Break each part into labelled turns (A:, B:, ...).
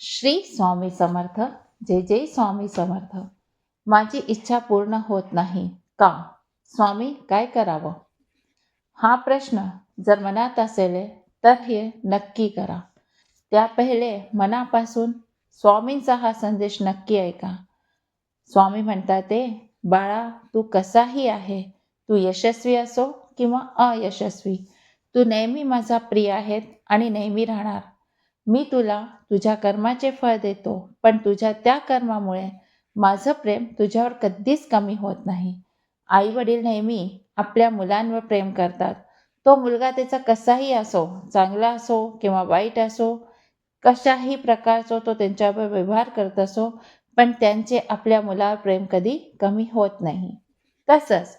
A: श्री स्वामी समर्थ जय जय स्वामी समर्थ. माझी इच्छा पूर्ण होत नाही का? स्वामी काय करावं? हा प्रश्न जर मनात असेल तर हे नक्की करा. त्या पहिले मनापासून स्वामींचा हा संदेश नक्की ऐका. स्वामी म्हणतात ते बाळा तू कसाही आहे तू यशस्वी असो किंवा अयशस्वी. तू नेहमी माझा प्रिय आहेत आणि नेहमी राहणार. मी तुला तुझ्या कर्माचे फळ देतो पण तुझ्या त्या कर्मामुळे माझं प्रेम तुझ्यावर कधीच कमी होत नाही. आई वडील नेहमी आपल्या मुलांवर प्रेम करतात. तो मुलगा त्याचा कसाही असो चांगला असो किंवा वाईट असो कशाही प्रकारचा तो त्यांच्यावर व्यवहार करत असो पण त्यांचे आपल्या मुलावर प्रेम कधी कमी होत नाही. तसंच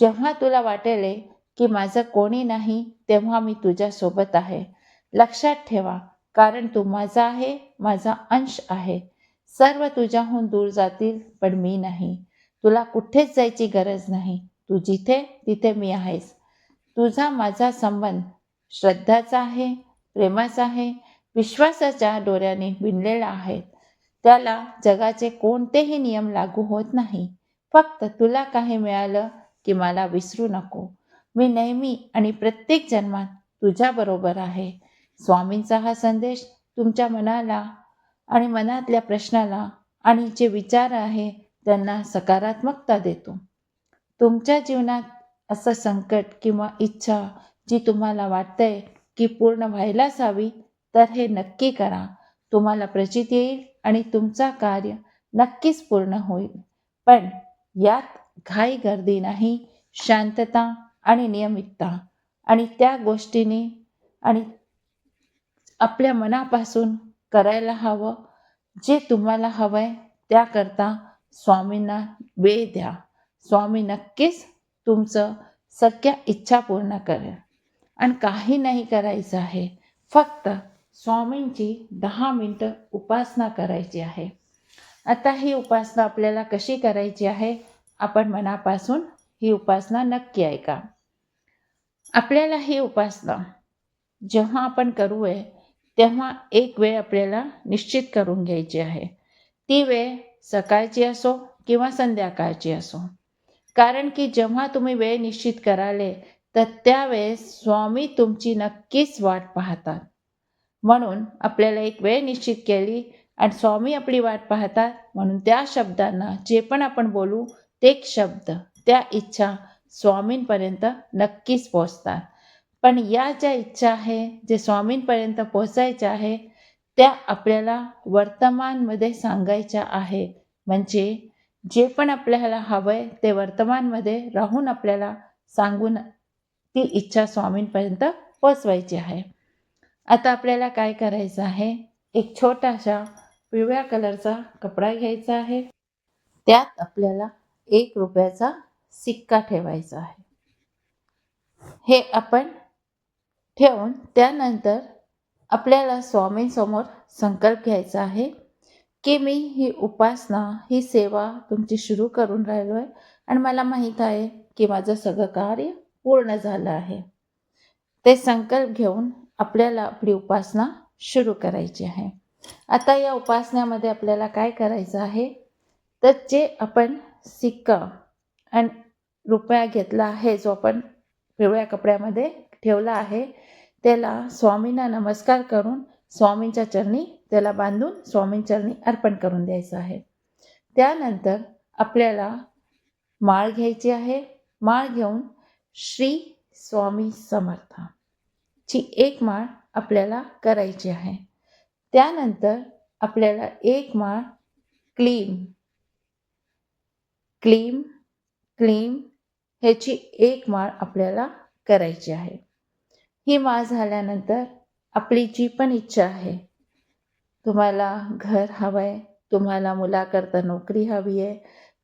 A: जेव्हा तुला वाटेल की माझं कोणी नाही तेव्हा मी तुझ्यासोबत आहे. लक्षात ठेवा कारण तू माझा आहे माझा अंश आहे. सर्व तुझ्याहून दूर जातील पण मी नाही. तुला कुठेच जायची गरज नाही. तू जिथे तिथे मी आहेस. तुझा माझा संबंध श्रद्धाचा आहे प्रेमाचा आहे विश्वासाच्या डोऱ्याने विणलेला आहे. त्याला जगाचे कोणतेही नियम लागू होत नाही. फक्त तुला काही मिळालं की मला विसरू नको. मी नेहमी आणि प्रत्येक जन्मात तुझ्याबरोबर आहे. स्वामींचा हा संदेश तुमच्या मनाला आणि मनातल्या प्रश्नाला आणि जे विचार आहे त्यांना सकारात्मकता देतो. तुमच्या जीवनात असं संकट किंवा इच्छा जी तुम्हाला वाटतंय की पूर्ण व्हायलाच हवी तर हे नक्की करा. तुम्हाला प्रचित येईल आणि तुमचा कार्य नक्कीच पूर्ण होईल. पण यात घाई गर्दी नाही शांतता आणि नियमितता. आणि त्या गोष्टीने आणि आपल्या मनापासून करायला हवं. जे तुम्हाला हवं आहे त्याकरता स्वामींना वेळ द्या. स्वामी नक्कीच तुमचं सगळ्या इच्छा पूर्ण करेल. आणि काही नाही करायचं आहे. फक्त स्वामींची दहा मिनटं उपासना करायची आहे. आता ही उपासना आपल्याला कशी करायची आहे? आपण मनापासून ही उपासना नक्की ऐका. आपल्याला ही उपासना जेव्हा आपण करू आहे तेव्हा एक वेळ आपल्याला निश्चित करून घ्यायची आहे. ती वेळ सकाळची असो किंवा संध्याकाळची असो. कारण की जेव्हा तुम्ही वेळ निश्चित कराले तर त्यावेळेस स्वामी तुमची नक्कीच वाट पाहतात. म्हणून आपल्याला एक वेळ निश्चित केली आणि स्वामी आपली वाट पाहतात म्हणून त्या शब्दांना जे पण आपण बोलू ते शब्द त्या इच्छा स्वामींपर्यंत नक्कीच पोचतात पण या ज्या इच्छा आहे जे स्वामींपर्यंत पोहोचायच्या आहे त्या आपल्याला वर्तमानमध्ये सांगायच्या आहे. म्हणजे जे पण आपल्याला हवं आहे ते वर्तमानमध्ये राहून आपल्याला सांगून ती इच्छा स्वामींपर्यंत पोचवायची आहे. आता आपल्याला काय करायचं आहे? एक छोटासा पिवळ्या कलरचा कपडा घ्यायचा आहे. त्यात आपल्याला एक रुपयाचा सिक्का ठेवायचा आहे. हे आपण ठेवून त्यानंतर आपल्याला स्वामींसमोर संकल्प घ्यायचा आहे की मी ही उपासना ही सेवा तुमची सुरू करून राहिलो आहे आणि मला माहीत आहे की माझं सगळं कार्य पूर्ण झालं आहे. ते संकल्प घेऊन आपल्याला आपली उपासना सुरू करायची आहे. आता या उपासनामध्ये आपल्याला काय करायचं आहे? तर जे आपण सिक्का आणि रुपया घेतला आहे जो आपण पिवळ्या कपड्यामध्ये ठेवला आहे. त्याला स्वामींना नमस्कार करून स्वामींच्या चरणी त्याला बांधून स्वामींचरणी अर्पण करून द्यायचं आहे. त्यानंतर आपल्याला माळ घ्यायची आहे. माळ घेऊन श्री स्वामी समर्थ ची एक माळ आपल्याला करायची आहे. त्यानंतर आपल्याला एक माळ क्लीम क्लीम क्लीम ह्याची एक माळ आपल्याला करायची आहे. ही माळ झाल्यानंतर आपली जी पण इच्छा आहे तुम्हाला घर हवं आहे तुम्हाला मुलाकरता नोकरी हवी आहे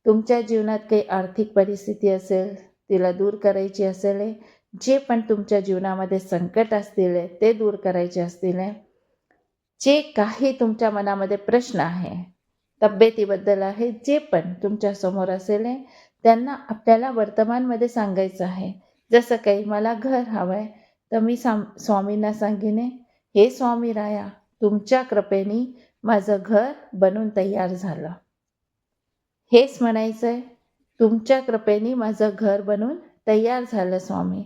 A: तुमच्या जीवनात काही आर्थिक परिस्थिती असेल तिला दूर करायची असेल जे पण तुमच्या जीवनामध्ये संकट असतील ते दूर करायचे असतील जे काही तुमच्या मनामध्ये प्रश्न आहे तब्येतीबद्दल आहे जे पण तुमच्यासमोर असेल त्यांना आपल्याला वर्तमानमध्ये सांगायचं आहे. जसं काही मला घर हवं आहे तर मी साम स्वामींना सांगेने हे स्वामी राया तुमच्या कृपेने माझं घर बनून तयार झालं. हेच म्हणायचं आहे तुमच्या कृपेने माझं घर बनून तयार झालं स्वामी.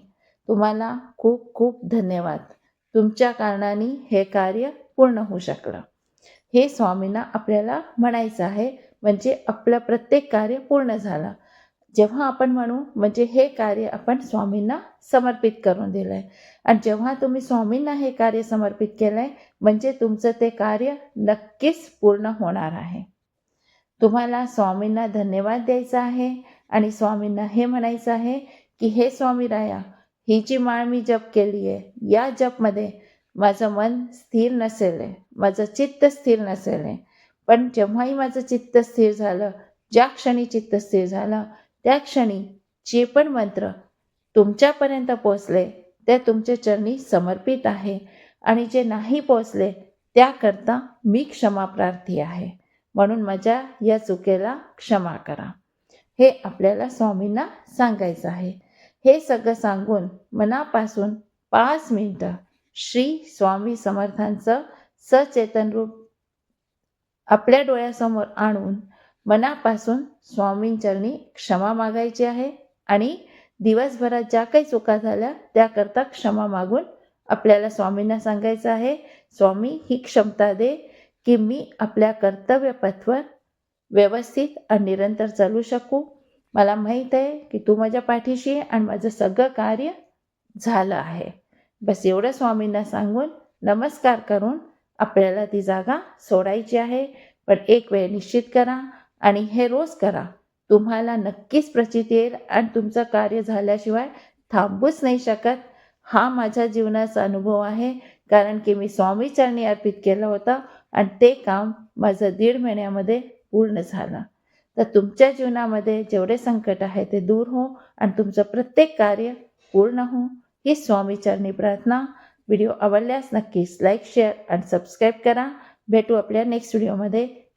A: तुम्हाला खूप खूप धन्यवाद. तुमच्या कारणाने हे कार्य पूर्ण होऊ शकलं. हे स्वामींना आपल्याला म्हणायचं आहे म्हणजे आपलं प्रत्येक कार्य पूर्ण झालं. जेव्हा आपण म्हणू म्हणजे हे कार्य आपण स्वामींना समर्पित करून दिलं आहे आणि जेव्हा तुम्ही स्वामींना हे कार्य समर्पित केलं आहे म्हणजे तुमचं ते कार्य नक्कीच पूर्ण होणार आहे. तुम्हाला स्वामींना धन्यवाद द्यायचा आहे आणि स्वामींना हे म्हणायचं आहे की हे स्वामी राया ही जी माळ मी जप केली आहे या जपमध्ये माझं मन स्थिर नसेल आहे माझं चित्त स्थिर नसेल आहे. पण जेव्हाही माझं चित्त स्थिर झालं ज्या क्षणी चित्त स्थिर झालं त्या क्षणी जे पण मंत्र तुमच्यापर्यंत पोचले ते तुमच्या चरणी समर्पित आहे आणि जे नाही पोचले त्याकरता मी क्षमाप्रार्थी आहे. म्हणून माझ्या या चुकेला क्षमा करा. हे आपल्याला स्वामींना सांगायचं आहे. हे सगळं सांगून मनापासून पाच मिनटं श्री स्वामी समर्थांचं सचेतन रूप आपल्या डोळ्यासमोर आणून मनापासून स्वामींचरणी क्षमा मागायची आहे आणि दिवसभरात ज्या काही चुका झाल्या त्याकरता क्षमा मागून आपल्याला स्वामींना सांगायचं आहे स्वामी ही क्षमता दे की मी आपल्या कर्तव्यपथवर व्यवस्थित आणि निरंतर चालू शकू. मला माहीत आहे की तू माझ्या पाठीशी आणि माझं सगळं कार्य झालं आहे. बस एवढं स्वामींना सांगून नमस्कार करून आपल्याला ती जागा सोडायची आहे. पण एक वेळ निश्चित करा आणि हे रोज करा. तुम्हाला नक्कीच प्रचित येईल आणि तुमचं कार्य झाल्याशिवाय थांबूच नाही शकत. हा माझ्या जीवनाचा अनुभव आहे कारण की मी स्वामीचरणी अर्पित केलं होतं आणि ते काम माझं दीड महिन्यामध्ये पूर्ण झालं. तर तुमच्या जीवनामध्ये जेवढे संकट आहे ते दूर हो आणि तुमचं प्रत्येक कार्य पूर्ण हो. ही स्वामीचरणी प्रार्थना. व्हिडिओ आवडल्यास नक्कीच लाईक शेअर आणि सबस्क्राईब करा. भेटू आपल्या नेक्स्ट व्हिडिओमध्ये.